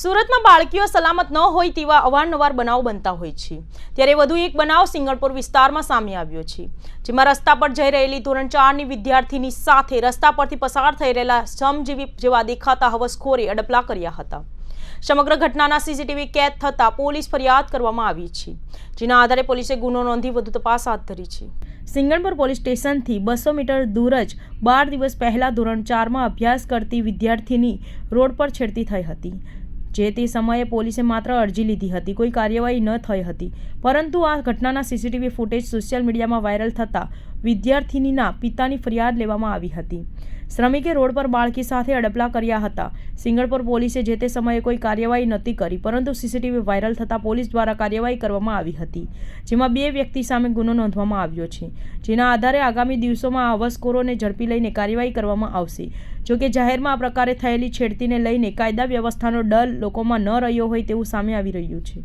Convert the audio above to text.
સુરતમાં બાળકીઓ સલામત ન હોય તેવા અવારનવાર બનાવ બનતા હોય છે. ત્યારે વધુ એક બનાવ સિંગણપુર વિસ્તારમાં સામે આવ્યો છે. જેમાં રસ્તા પર જઈ રહેલી ધોરણ ચારની વિદ્યાર્થીની સાથે રસ્તા પરથી પસાર થઈ રહેલા શ્રમજીવી જેવા દેખાતા હવસખોરે અડપલા કર્યા હતા. સમગ્ર ઘટનાના સીસીટીવી કેદ થતાં પોલીસ ફરિયાદ કરવામાં આવી છે, જેના આધારે પોલીસે ગુનો નોંધી વધુ તપાસ હાથ ધરી છે. સિંગણપુર પોલીસ સ્ટેશનથી બસો મીટર દૂર જ બાર દિવસ પહેલા ધોરણ ચારમાં અભ્યાસ કરતી વિદ્યાર્થીની રોડ પર છેડતી થઈ હતી. જે તે સમયે પોલીસે માત્ર અરજી લીધી હતી. કોઈ કાર્યવાહી ન થઈ હતી. પરંતુ આ ઘટનાના સીસીટીવી ફૂટેજ સોશિયલ મીડિયામાં વાયરલ થતાં વિદ્યાર્થિનીના પિતાની ફરિયાદ લેવામાં આવી હતી. શ્રમિકે રોડ પર બાળકી સાથે અડપલા કર્યા હતા. સિંગળપુર પોલીસે જે તે સમયે કોઈ કાર્યવાહી નહોતી કરી, પરંતુ સીસીટીવી વાયરલ થતાં પોલીસ દ્વારા કાર્યવાહી કરવામાં આવી હતી, જેમાં બે વ્યક્તિ સામે ગુનો નોંધવામાં આવ્યો છે, જેના આધારે આગામી દિવસોમાં આ હવસખોરોને ઝડપી લઈને કાર્યવાહી કરવામાં આવશે. જોકે જાહેરમાં આ પ્રકારે થયેલી છેડતીને લઈને કાયદા વ્યવસ્થાનો ડર લોકોમાં ન રહ્યો હોય તેવું સામે આવી રહ્યું છે.